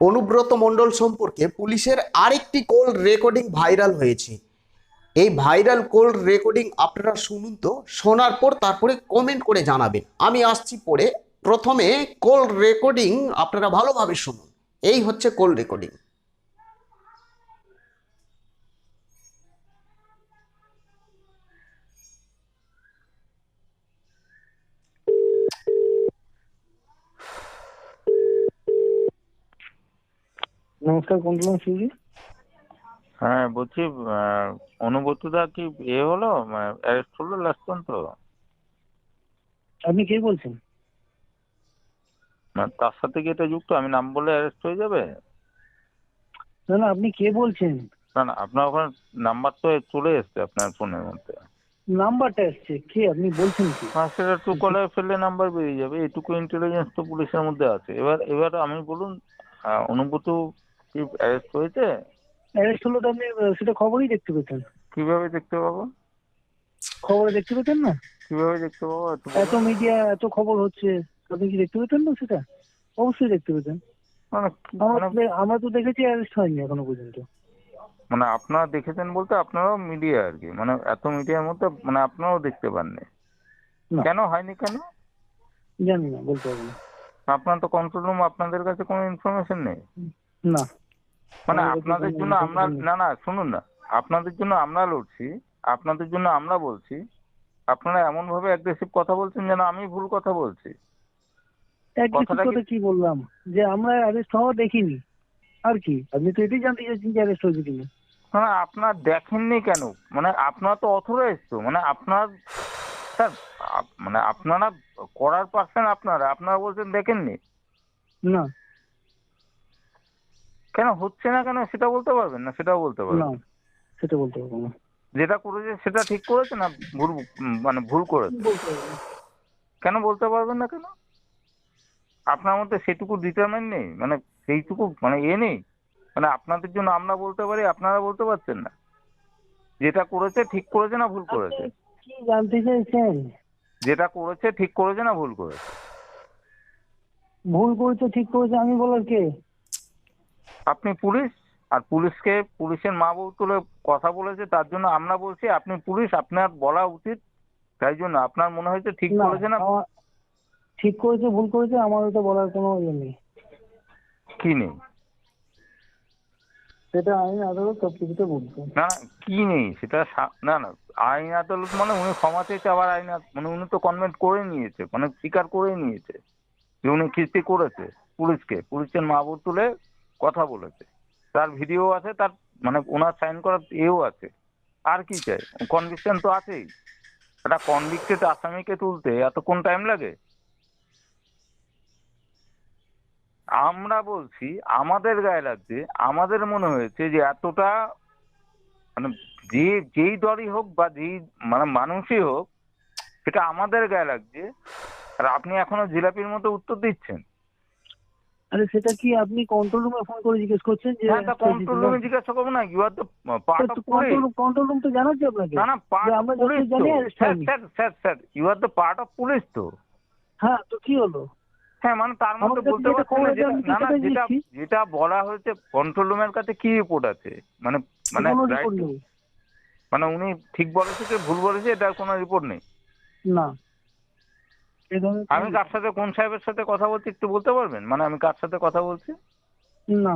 অনুব্রত মণ্ডল সম্পর্কে পুলিশের আরেকটি কল রেকর্ডিং ভাইরাল হয়েছে। এই ভাইরাল কল রেকর্ডিং আপনারা শুনুন তো, শোনার পর তারপরে কমেন্ট করে জানাবেন। আমি আসছি পরে। প্রথমে কল রেকর্ডিং আপনারা ভালোভাবে শুনুন। এই হচ্ছে কল রেকর্ডিং। নমস্কার কন্ট্রোল সিউজি হ্যাঁ বলছি অনুব্রতদা কি এ হলো? অ্যারেস্ট হলো লাস্ট পর্যন্ত আপনি কে বলছেন? মানে তার সাথে কি এটা যুক্ত? আমি নাম বলে অ্যারেস্ট হয়ে যাবে? না না আপনি কে বলছেন? না না আপনার ওখানে নাম্বার তো চলে এসছে আপনার ফোনের মধ্যে। নাম্বারটা এসছে কে আপনি বলছেন কি? হ্যাঁ সেটা টু কলে ফেললে নাম্বার বেরিয়ে যাবে। এটুকু ইন্টেলিজেন্স তো পুলিশের মধ্যে আছে। এবার এবার আমি বলুন অনুব্রত কি অ্যারেস্ট হয়েছে অ্যারেস্ট হলো তো আপনি সেটা খবরই দেখতে পেতেন। কীভাবে দেখতে পাবো? খবরে দেখতে পেতেন না? কীভাবে দেখতে পাবো? এত। মিডিয়া এত খবর হচ্ছে আপনি কি দেখতে পেতেন না সেটা? অবশ্যই দেখতে পেতেন। মানে আমরা মানে তো আমরা তো দেখেছি অ্যারেস্ট হয়নি এখনও পর্যন্ত। মানে আপনারা দেখেছেন বলতে আপনারাও মিডিয়া আর কি। মানে এত মিডিয়ার মধ্যে মানে আপনারাও দেখতে পাননি। না। কেন হয়নি কেন? জানি না বলতে পারব না। আপনার তো কন্ট্রোল রুম আপনাদের কাছে কোনো ইনফরমেশন নেই। না। মানে আপনাদের জন্য আমরা না না শুনুন না। আপনাদের জন্য আমরা লড়ছি আপনাদের জন্য আমরা বলছি। আপনারা এমন ভাবে অ্যাগ্রেসিভ কথা বলছেন যেন আমি ভুল কথা বলছি। কথাটা কি- বললাম? যে আমরা অ্যারেস্ট হওয়া দেখিনি। আর কি? আপনি তো এটাই জানতে চাইছেন যে অ্যারেস্ট হয়েছে কিনা। মানে আপনার দেখেননি কেন? মানে আপনার তো অথরাইজ তো। মানে আপনার স্যার মানে আপনারা করার পারছেন আপনারা। আপনারা বলছেন দেখেননি। না। কেন হচ্ছে না কেন সেটা বলতে পারবেন না? সেটাও বলতে না পারবেন সেটা বলতে পারব না। যেটা করেছে সেটা ঠিক করেছে না ভুল মানে ভুল করেছে? কেন বলতে পারবেন না কেন? আপনার মধ্যে সেটুকু ডিটারমেন্ট নেই? মানে সেইটুকু মানে এ নেই? মানে আপনাদের জন্য আমরা বলতে পারি আপনারা বলতে পারছেন না? যেটা করেছে ঠিক করেছে না ভুল করেছে? কি জানতে চাইছেন? যেটা করেছে ঠিক করেছে না ভুল করেছে? ভুল করেছে ঠিক করেছে আমি বলার কে? আপনি পুলিশ আর পুলিশকে পুলিশের মা বউ তুলে কথা বলেছে তার জন্য আমরা বলছি আপনি পুলিশ আপনার বলা উচিত। তাই জন্য আপনার মনে হয়েছে ঠিক করেছে না? ঠিক করেছে ভুল করেছে আমার ওটা বলার কোনো ইয়ে নেই। কি নেই? সেটা আইন আদালত সব কিছুতে বলছে। না না, কি নেই? সেটা না না আইন আদালত মানে উনি ক্ষমা চেয়েছে আবার আইন মানে উনি তো কনভেন্ট করে নিয়েছে মানে স্বীকার করে নিয়েছে যে উনি কিস্তি করেছে পুলিশকে। পুলিশের মা বোন তুলে কথা বলেছে। তার ভিডিও আছে, তার মানে ওনার সাইন করার এও আছে। আর কি চাই? কনভিকশন তো আছেই। একটা কনভিক্টেড আসামিকে তুলতে এতক্ষণ টাইম লাগে? আমরা বলছি, আমাদের গায়ে লাগছে, আমাদের মনে হয়েছে যে এতটা মানে যে, যেই দলই হোক বা যেই মানে মানুষই হোক, সেটা আমাদের গায়ে লাগছে। আর আপনি এখনও জিলাপির মতো উত্তর দিচ্ছেন। আরে সেটা কি আপনি কন্ট্রোল রুমে ফোন করে জিজ্ঞেস করছেন যে হ্যাঁ কন্ট্রোল রুমে জিজ্ঞাসা করব না you are the part of control control room তো জানাচ্ছি আপনাকে। না না পার্ট আমরা পুলিশ জানি sir sir sir you are the part of police তো। হ্যাঁ তো কি হলো? হ্যাঁ মানে তার মধ্যে বলতে যেটা না আছে না যেটা যেটা বলা হয়েছে কন্ট্রোল রুমের কাছে কি রিপোর্ট আছে? মানে মানে মানে উনি ঠিক বলেছে কি ভুল বলেছে এটা কোনো রিপোর্ট নেই? না। এই ধরনের আমি কার সাথে কোন সাহেবের সাথে কথা বলছি একটু বলতে পারবেন? মানে আমি কার সাথে কথা বলছি? না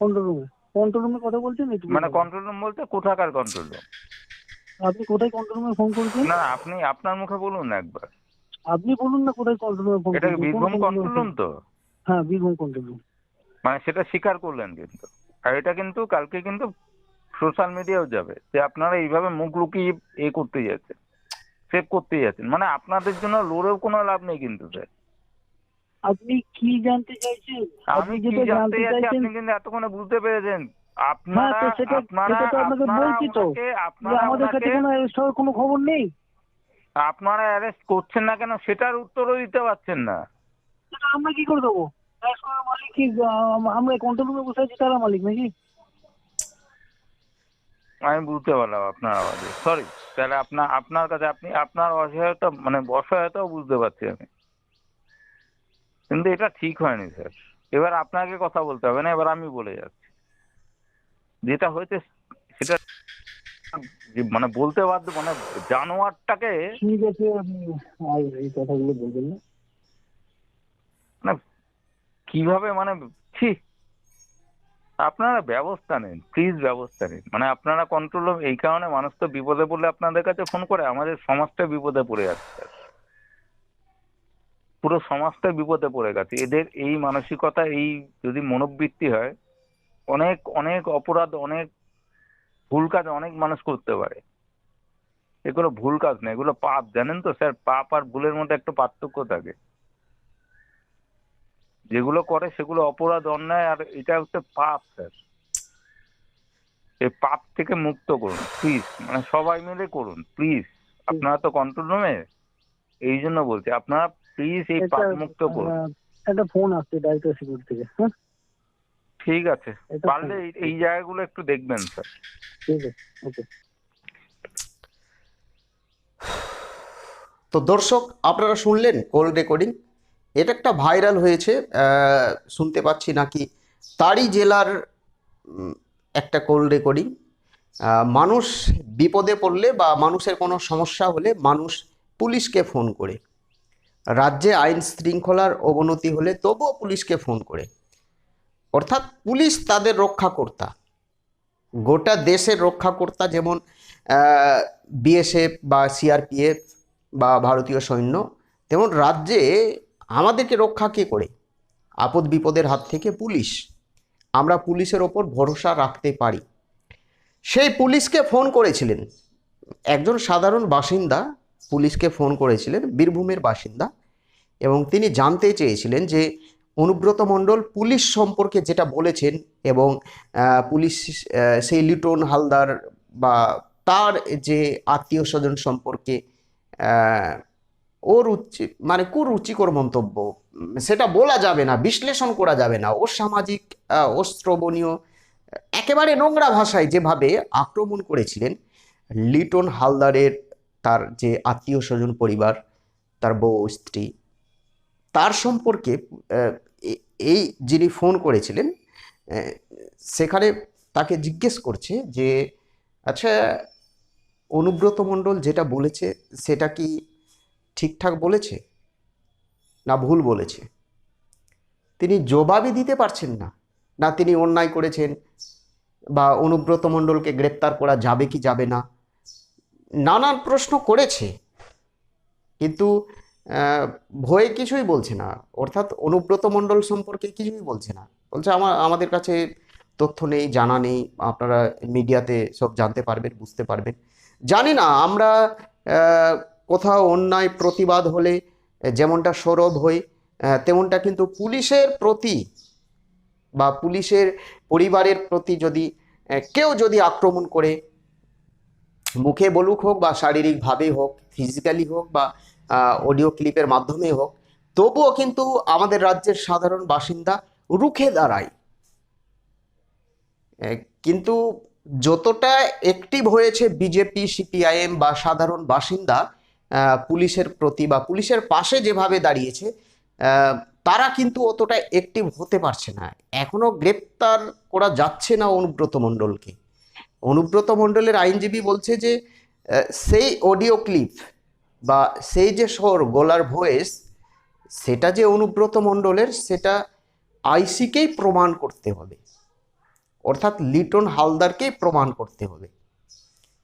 কন্ট্রোল রুমে কন্ট্রোল রুমে কথা বলছেন মানে কন্ট্রোল রুম বলতে কোথাকার কন্ট্রোল রুম আপনি কোথায় কন্ট্রোল রুমে ফোন করেছেন? না আপনি আপনার মুখে বলুন একবার। আপনি বলুন না কোথায় কন্ট্রোল রুমে ফোন এটা বীরভূম কন্ট্রোল রুম তো? হ্যাঁ বীরভূম কন্ট্রোল রুম মানে সেটা স্বীকার করলেন কিন্তু। আর এটা কিন্তু কালকে কিন্তু সোশ্যাল মিডিয়াও যাবে। যে আপনারা এইভাবে মুখ লুকিয়ে এ করতে যাচ্ছেন। সেভ করতে যাচ্ছেন। মানে আপনাদের জন্য লড়েও কোনো লাভ নেই কিন্তু স্যার আপনি কি জানতে চাইছেন? আমি কি জানতে চাইছেন আপনি কিন্তু এতক্ষণে বুঝতে পেরেছেন। আপনারা তো সেটা- আপনারা আপনাকে বলছি তো, ওনাকে- যে আপনারা আমাদের কাছে কোনো অ্যারেস্ট কোনো খবর নেই? আপনারা অ্যারেস্ট করছেন না কেন? সেটার উত্তরও দিতে পারছেন না। সেটা আমরা কি করে দেবো? মালিক কি আমরা কন্ট্রোল রুমে বসে আছি তারা মালিক নাকি? আমি বুঝতে পারলাম আপনার আওয়াজে। সরি তাহলে আপনার আপনার কাছে আপনি আপনার অসহায়তা মানে অসহায়তাও বুঝতে পারছি আমি। কিন্তু এটা ঠিক হয়নি স্যার। এবার আপনাকে কথা বলতে হবে না এবার আমি বলে যাচ্ছি। যেটা হয়েছে সেটা মানে বলতে বাধ্য মানে জানোয়ারটাকে ঠিক আছে আপনি আর এই কথাগুলো বলবেন না। মানে কীভাবে মানে ছি আপনারা ব্যবস্থা নিন প্লিজ ব্যবস্থা নিন। মানে আপনারা কন্ট্রোল এই কারণে মানুষ তো বিপদে পড়লে আপনাদের কাছে ফোন করে, আমাদের সমাজটা বিপদে পড়ে যাচ্ছে। পুরো সমাজটা বিপদে পড়ে গেছে। এদের এই মানসিকতা, এই যদি মনোবৃত্তি হয়, অনেক অনেক অপরাধ, অনেক ভুল কাজ অনেক মানুষ করতে পারে। এগুলো ভুল কাজ না এগুলো পাপ। জানেন তো স্যার, পাপ আর ভুলের মধ্যে একটা পার্থক্য থাকে। যেগুলো করে সেগুলো অপরাধ অন্যায় আর এটা হচ্ছে পাপ স্যার। এই পাপ থেকে মুক্ত করুন প্লিজ মানে সবাই মিলে করুন প্লিজ আপনারা তো কন্ট্রোল রুমে এই জন্য বলছি আপনারা প্লিজ এই পাপ মুক্ত করুন। একটা ফোন আসছে ডাইরেক্টর সিকিউরিটি থেকে হ্যাঁ? ঠিক আছে পারলে এই- এই জায়গাগুলো একটু দেখবেন স্যার। ঠিক আছে ওকে তো দর্শক আপনারা শুনলেন কল রেকর্ডিং এটা একটা ভাইরাল হয়েছে শুনতে পাচ্ছি নাকি তারই জেলার একটা কল রেকর্ডিং মানুষ বিপদে পড়লে বা মানুষের কোনো সমস্যা হলে মানুষ পুলিশকে ফোন করে। রাজ্যে আইন শৃঙ্খলার অবনতি হলে তবুও পুলিশকে ফোন করে। অর্থাৎ পুলিশ তাদের রক্ষাকর্তা। গোটা দেশের রক্ষাকর্তা যেমন বিএসএফ বা সিআরপিএফ বা ভারতীয় সৈন্য, তেমন রাজ্যে আমাদেরকে রক্ষা কে করে? আপদ বিপদের হাত থেকে পুলিশ। আমরা পুলিশের ওপর ভরসা রাখতে পারি। সেই পুলিশকে ফোন করেছিলেন। একজন সাধারণ বাসিন্দা পুলিশকে ফোন করেছিলেন, বীরভূমের বাসিন্দা। এবং তিনি জানতে চেয়েছিলেন যে, অনুব্রত মণ্ডল পুলিশ সম্পর্কে যেটা বলেছেন এবং পুলিশ সেই লিটন হালদার বা তার যে আত্মীয় স্বজন সম্পর্কে ওর মানে কুরুচিকর মন্তব্য। সেটা বলা যাবে না বিশ্লেষণ করা যাবে না। ওর সামাজিক আহ, ও শ্রবণীয় একেবারে নোংরা ভাষায় যেভাবে আক্রমণ করেছিলেন লিটন হালদারের তার যে আত্মীয় স্বজন পরিবার তার বউ স্ত্রী তার সম্পর্কে এই যিনি ফোন করেছিলেন সেখানে তাকে জিজ্ঞেস করছে যে আচ্ছা অনুব্রত মণ্ডল যেটা বলেছে সেটা কি ঠিকঠাক বলেছে? না ভুল বলেছে? তিনি জবাবই দিতে পারছেন না। না তিনি অন্যায় করেছেন বা অনুব্রত মণ্ডলকে গ্রেপ্তার করা যাবে কি যাবে না। নানান প্রশ্ন করেছে। কিন্তু ভয়ে কিছুই বলছে না। অর্থাৎ অনুব্রত মণ্ডল সম্পর্কে কিছুই বলছে না। বলছে, আমার, আমাদের কাছে তথ্য নেই, জানা নেই। আপনারা মিডিয়াতে সব জানতে পারবেন, বুঝতে পারবেন। জানি না, আমরা কোথাও অন্যায় প্রতিবাদ হলে যেমনটা সৌরভ হই তেমনটা কিন্তু পুলিশের প্রতি বা পুলিশের পরিবারের প্রতি যদি কেউ যদি আক্রমণ করে, মুখে বলুক হোক বা শারীরিকভাবে হোক ফিজিক্যালি হোক বা অডিও ক্লিপের মাধ্যমে হোক, তবুও কিন্তু আমাদের রাজ্যের সাধারণ বাসিন্দা রুখে দাঁড়ায়। কিন্তু যতটা অ্যাক্টিভ হয়েছে বিজেপি, সিপিআইএম বা সাধারণ বাসিন্দা পুলিশের প্রতি বা পুলিশের পাশে যেভাবে দাঁড়িয়েছে তারা কিন্তু অতটা অ্যাক্টিভ হতে পারছে না। এখনও গ্রেপ্তার করা যাচ্ছে না অনুব্রত মণ্ডলকে। অনুব্রত মণ্ডলের আইনজীবী বলছে যে সেই অডিও ক্লিপ বা সেই যে স্বর, গলার ভয়েস, সেটা যে অনুব্রত মণ্ডলের, সেটা আইসিকেই প্রমাণ করতে হবে। অর্থাৎ লিটন হালদারকেই প্রমাণ করতে হবে।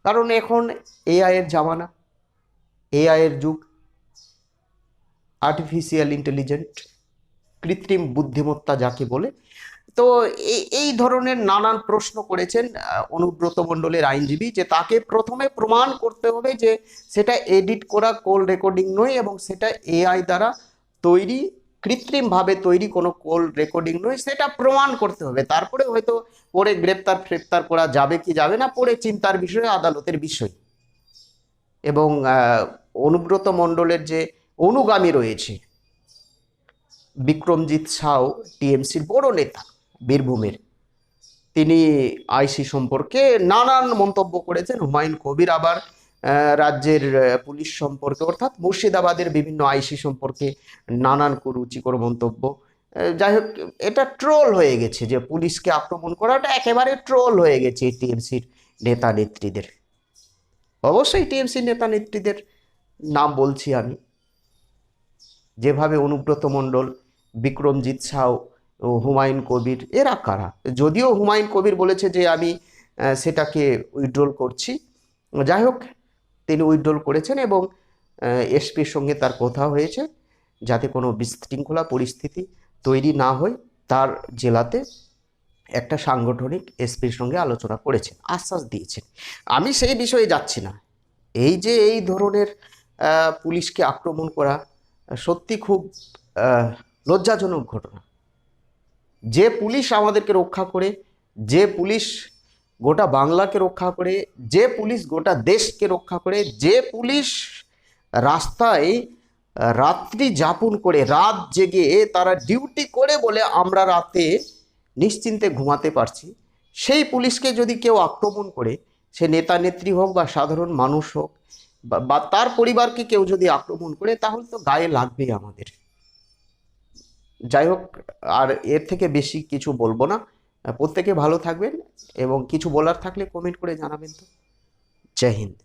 কারণ এখন এআইয়ের জামানা। এআই এর যুগ আর্টিফিশিয়াল ইন্টেলিজেন্ট কৃত্রিম বুদ্ধিমত্তা যাকে বলে। তো এই ধরনের নানান প্রশ্ন করেছেন অনুব্রত মণ্ডলের আইনজীবী, যে তাকে প্রথমে প্রমাণ করতে হবে যে সেটা এডিট করা কল রেকর্ডিং নয় এবং সেটা এআই দ্বারা তৈরি, কৃত্রিমভাবে তৈরি কোনো কল রেকর্ডিং নয়, সেটা প্রমাণ করতে হবে। তারপরে হয়তো পরে গ্রেপ্তার, ফ্রেপ্তার করা যাবে কি যাবে না, পরে চিন্তার বিষয়, আদালতের বিষয়। এবং অনুব্রত মণ্ডলের যে অনুগামী রয়েছে, বিক্রমজিৎ সাউ, টিএমসির বড় নেতা বীরভূমের, তিনি আইসি সম্পর্কে নানান মন্তব্য করেছেন। হুমায়ুন কবির আবার রাজ্যের পুলিশ সম্পর্কে, অর্থাৎ মুর্শিদাবাদের বিভিন্ন আইসি সম্পর্কে নানান কুরুচিকর মন্তব্য। যাই হোক, এটা ট্রোল হয়ে গেছে যে পুলিশকে আক্রমণ করাটা একেবারে ট্রোল হয়ে গেছে টিএমসির নেতা নেত্রীদের অবশ্যই টিএমসির নেতা নেত্রীদের নাম বলছি আমি। যেভাবে অনুব্রত মণ্ডল, বিক্রমজিৎ সাউ হুমায়ুন কবির, এরা কারা? যদিও হুমায়ুন কবির বলেছে যে আমি সেটাকে উইথড্রল করছি। যাই হোক, তিনি উইথড্রল করেছেন এবং এসপির সঙ্গে তার কথা হয়েছে যাতে কোনো বিশৃঙ্খলা পরিস্থিতি তৈরি না হয় তার জেলাতে। একটা সাংগঠনিক এসপির সঙ্গে আলোচনা করেছেন, আশ্বাস দিয়েছেন। আমি সেই বিষয়ে যাচ্ছি না। এই যে এই ধরনের পুলিশকে আক্রমণ করা সত্যি খুব লজ্জাজনক ঘটনা। যে পুলিশ আমাদেরকে রক্ষা করে, যে পুলিশ গোটা বাংলাকে রক্ষা করে, যে পুলিশ গোটা দেশকে রক্ষা করে, যে পুলিশ রাস্তায় রাত্রি যাপন করে, রাত জেগে তারা ডিউটি করে বলে আমরা রাতে নিশ্চিন্তে ঘুমাতে পারছি। সেই পুলিশকে যদি কেউ আক্রমণ করে, সে নেতা, নেত্রী হোক বা সাধারণ মানুষ হোক, বা- তার পরিবারকে কেউ যদি আক্রমণ করে, তাহলে তো গায়ে লাগবেই আমাদের। যাই হোক, আর এর থেকে বেশি কিছু বলব না। প্রত্যেকে ভালো থাকবেন এবং কিছু বলার থাকলে কমেন্ট করে জানাবেন তো। জয় হিন্দ।